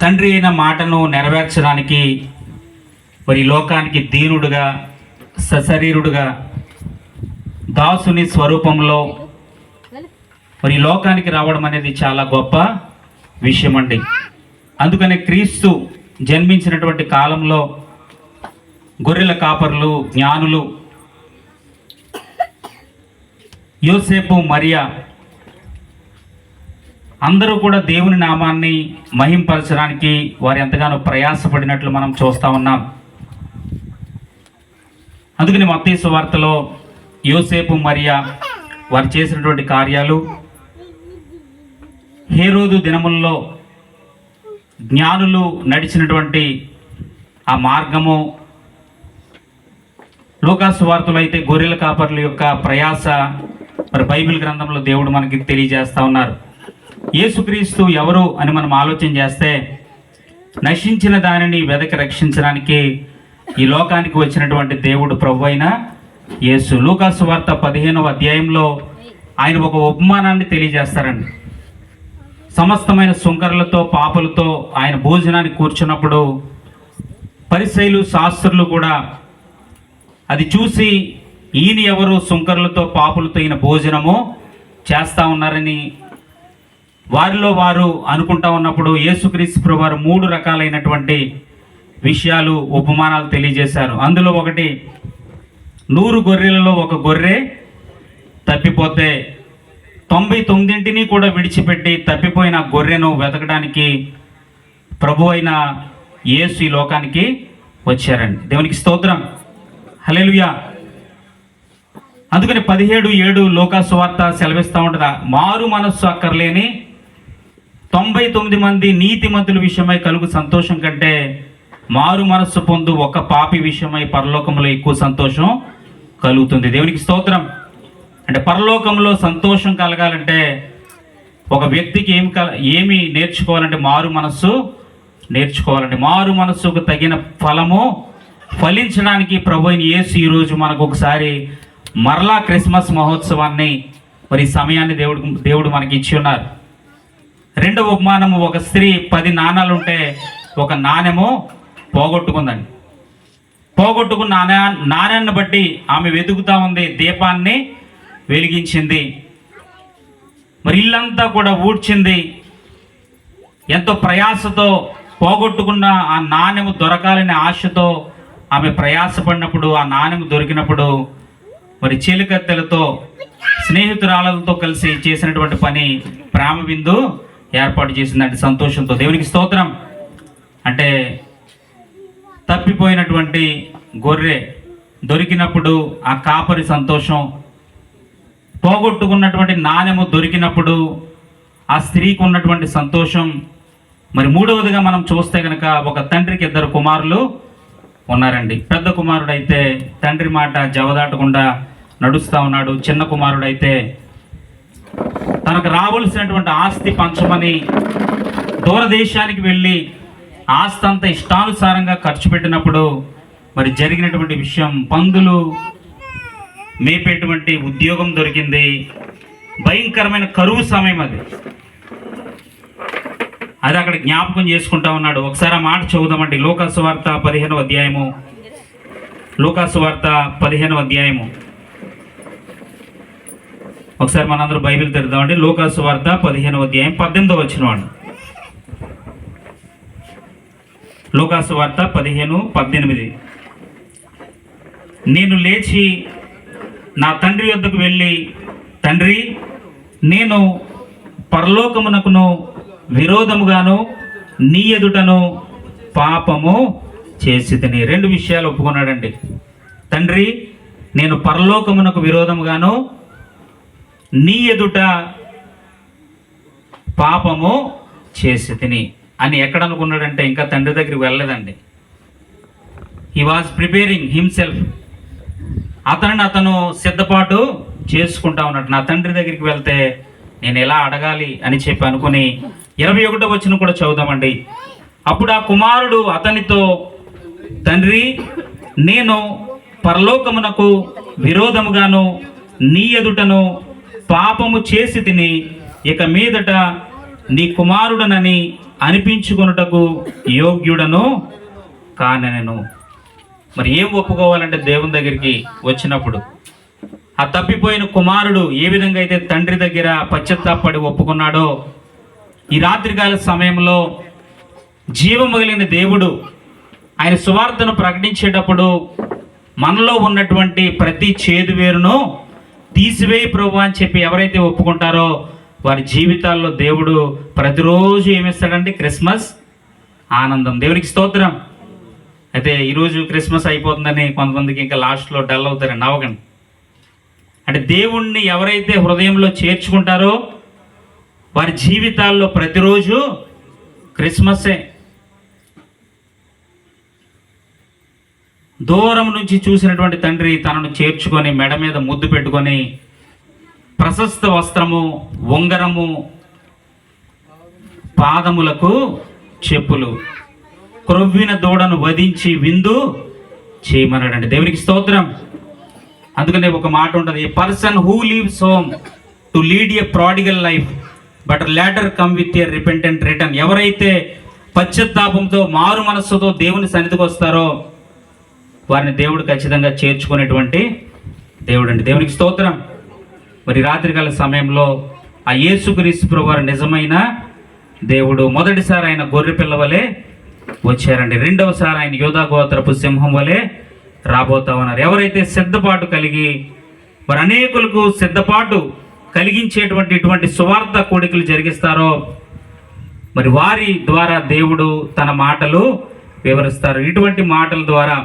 తండ్రి అయిన మాటను నెరవేర్చడానికి మరి లోకానికి దీనుడుగా సశరీరుడుగా దాసుని స్వరూపంలో మరి లోకానికి రావడం అనేది చాలా గొప్ప విషయం అండి అందుకనే క్రీస్తు జన్మించినటువంటి కాలంలో గొర్రెల కాపర్లు జ్ఞానులు యోసేపు మరియా అందరూ కూడా దేవుని నామాన్ని మహింపరచడానికి వారు ఎంతగానో ప్రయాసపడినట్లు మనం చూస్తా ఉన్నాం. అందుకని మత్తీసు వార్తలో యోసేపు మరియా వారు చేసినటువంటి కార్యాలు హేరోదు దినముల్లో జ్ఞానులు నడిచినటువంటి ఆ మార్గము లోకాసు వార్తలు అయితే గొర్రెల కాపర్ల యొక్క ప్రయాస మరి బైబిల్ గ్రంథంలో దేవుడు మనకి తెలియజేస్తూ ఉన్నారు. యేసుక్రీస్తు ఎవరు అని మనం ఆలోచన చేస్తే నశించిన దానిని వెదకి రక్షించడానికి ఈ లోకానికి వచ్చినటువంటి దేవుడు ప్రభు అయిన యేసు. లూకాసు వార్త పదిహేనవ అధ్యాయంలో ఆయన ఒక ఉపమానాన్ని తెలియజేస్తారండి. సమస్తమైన సుంకరులతో పాపలతో ఆయన భోజనానికి కూర్చున్నప్పుడు పరిశైలు శాస్త్రులు కూడా అది చూసి ఈయన ఎవరు సుంకరులతో పాపులతో ఈయన భోజనము చేస్తూ ఉన్నారని వారిలో వారు అనుకుంటా ఉన్నప్పుడు యేసుక్రీస్తు వారు మూడు రకాలైనటువంటి విషయాలు ఉపమానాలు తెలియజేశారు. అందులో ఒకటి నూరు గొర్రెలలో ఒక గొర్రె తప్పిపోతే తొంభై తొమ్మిదింటిని కూడా విడిచిపెట్టి తప్పిపోయిన గొర్రెను వెతకడానికి ప్రభు అయిన యేసు ఈ లోకానికి వచ్చారండి. దేవునికి స్తోత్రం. హల్లెలూయా. అందుకని పదిహేడు ఏడు లోకాసు వార్త సెలవిస్తూ ఉంటుందా? మారు మనస్సు అక్కర్లేని తొంభై తొమ్మిది మంది నీతిమంతుల విషయమై కలుగు సంతోషం కంటే మారు మనస్సు పొందు ఒక పాపి విషయమై పరలోకంలో ఎక్కువ సంతోషం కలుగుతుంది. దేవునికి స్తోత్రం. అంటే పరలోకంలో సంతోషం కలగాలంటే ఒక వ్యక్తికి ఏం కల ఏమి నేర్చుకోవాలంటే మారు మనస్సు నేర్చుకోవాలంటే మారు మనస్సుకు తగిన ఫలము ఫలించడానికి ప్రభు అయిన యేసు ఈరోజు మనకు ఒకసారి మరలా క్రిస్మస్ మహోత్సవాన్ని మరి సమయాన్ని దేవుడు దేవుడు మనకి ఇచ్చి ఉన్నారు. రెండవ ఉపమానము ఒక స్త్రీ పది నాణాలు ఉంటే ఒక నాణెము పోగొట్టుకుందండి. పోగొట్టుకున్న నాణ్యా నాణ్యాన్ని బట్టి ఆమె వెతుకుతా ఉంది దీపాన్ని వెలిగించింది. మరి ఇల్లంతా కూడా ఊడ్చింది. ఎంతో ప్రయాసతో పోగొట్టుకున్న ఆ నాణ్యము దొరకాలనే ఆశతో ఆమె ప్రయాసపడినప్పుడు ఆ నాణ్యము దొరికినప్పుడు మరి చీలికత్తెలతో స్నేహితురాలతో కలిసి చేసినటువంటి పని ప్రేమ విందు ఏర్పాటు చేసిందంటే సంతోషంతో. దేవునికి స్తోత్రం. అంటే తప్పిపోయినటువంటి గొర్రె దొరికినప్పుడు ఆ కాపరి సంతోషం పోగొట్టుకున్నటువంటి నాణ్యము దొరికినప్పుడు ఆ స్త్రీకి ఉన్నటువంటి సంతోషం. మరి మూడవదిగా మనం చూస్తే కనుక ఒక తండ్రికి ఇద్దరు కుమారులు ఉన్నారండి. పెద్ద కుమారుడు అయితే తండ్రి మాట జవదాటకుండా నడుస్తూ ఉన్నాడు. చిన్న కుమారుడైతే తనకు రావలసినటువంటి ఆస్తి పంచమని దూరదేశానికి వెళ్ళి ఆస్తి అంతా ఇష్టానుసారంగా ఖర్చు పెట్టినప్పుడు మరి జరిగినటువంటి విషయం పందులు మేపేటువంటి ఉద్యోగం దొరికింది. భయంకరమైన కరువు సమయం అది. అది అక్కడ జ్ఞాపకం చేసుకుంటా ఉన్నాడు. ఒకసారి ఆ మాట చదువుదామండి. లోకాసు వార్త పదిహేనవ అధ్యాయము. లోకాసు వార్త పదిహేనవ అధ్యాయము. ఒకసారి మనందరూ బైబిల్ తెరుదామండి లోకాసు వార్త పదిహేనవ అధ్యాయం పద్దెనిమిదవ వచ్చిన వాడు లోకాసు వార్త పదిహేను పద్దెనిమిది. నేను లేచి నా తండ్రి వద్దకు వెళ్ళి తండ్రి నేను పరలోకమునకును విరోధముగాను నీ ఎదుటను పాపము చేసి తిని రెండు విషయాలు ఒప్పుకున్నాడండి. తండ్రి నేను పరలోకమునకు విరోధముగాను నీ ఎదుట పాపము చేసి తిని అని ఎక్కడ అనుకున్నాడంటే ఇంకా తండ్రి దగ్గరికి వెళ్ళలేదండి. హీ వాజ్ ప్రిపేరింగ్ హిమ్సెల్ఫ్ అతను అతను సిద్ధపాటు చేసుకుంటా ఉన్నాడు. నా తండ్రి దగ్గరికి వెళ్తే నేను ఎలా అడగాలి అని చెప్పి అనుకుని ఇరవై ఒకటో వచ్చిన కూడా చదువుదామండి. అప్పుడు ఆ కుమారుడు అతనితో తండ్రి నేను పరలోకమునకు విరోధముగాను నీ ఎదుటను పాపము చేసి తిని ఇక మీదట నీ కుమారుడనని అనిపించుకొనుటకు యోగ్యుడను కానెను మరి ఏం ఒప్పుకోవాలంటే దేవుని దగ్గరికి వచ్చినప్పుడు? ఆ తప్పిపోయిన కుమారుడు ఏ విధంగా అయితే తండ్రి దగ్గర పశ్చత్తాపడి ఒప్పుకున్నాడో ఈ రాత్రికాల సమయంలో జీవం కలిగిన దేవుడు ఆయన సువార్తను ప్రకటించేటప్పుడు మనలో ఉన్నటువంటి ప్రతి చేదు వేరును తీసివేయి ప్రభు అని చెప్పి ఎవరైతే ఒప్పుకుంటారో వారి జీవితాల్లో దేవుడు ప్రతిరోజు ఏమిస్తాడంటే క్రిస్మస్ ఆనందం. దేవునికి స్తోత్రం. అయితే ఈరోజు క్రిస్మస్ అయిపోతుందని కొంతమందికి ఇంకా లాస్ట్లో డల్ అవుతారని నవ్వకండి. అంటే దేవుణ్ణి ఎవరైతే హృదయంలో చేర్చుకుంటారో వారి జీవితాల్లో ప్రతిరోజు క్రిస్మస్సే దూరం నుంచి చూసినటువంటి తండ్రి తనను చేర్చుకొని మెడ మీద ముద్దు పెట్టుకొని ప్రశస్త వస్త్రము ఉంగరము పాదములకు చెప్పులు. క్రొవ్విన దూడను వధించి విందు చేయమన్నాడండి. దేవునికి స్తోత్రం. అందుకనే ఒక మాట ఉంటుంది a person who leaves home to lead a prodigal life but later come with a repentant return ఎవరైతే పశ్చాత్తాపంతో మారు మనస్సుతో దేవుని సన్నిధికి వస్తారో వారిని దేవుడు ఖచ్చితంగా చేర్చుకునేటువంటి దేవుడు అండి దేవునికి స్తోత్రం. మరి రాత్రికాల సమయంలో ఆ యేసుక్రీస్తు ప్రభు వారు నిజమైన దేవుడు. మొదటిసారి ఆయన గొర్రె పిల్ల వలె వచ్చారండి. రెండవసారి ఆయన యోధా గోత్రపు సింహం వలె రాబోతా ఉన్నారు. ఎవరైతే సిద్ధపాటు కలిగి మరి అనేకులకు సిద్ధపాటు కలిగించేటువంటి ఇటువంటి సువార్త కోడికలు జరిగిస్తారో మరి వారి ద్వారా దేవుడు తన మాటలు వివరిస్తారు. ఇటువంటి మాటల ద్వారా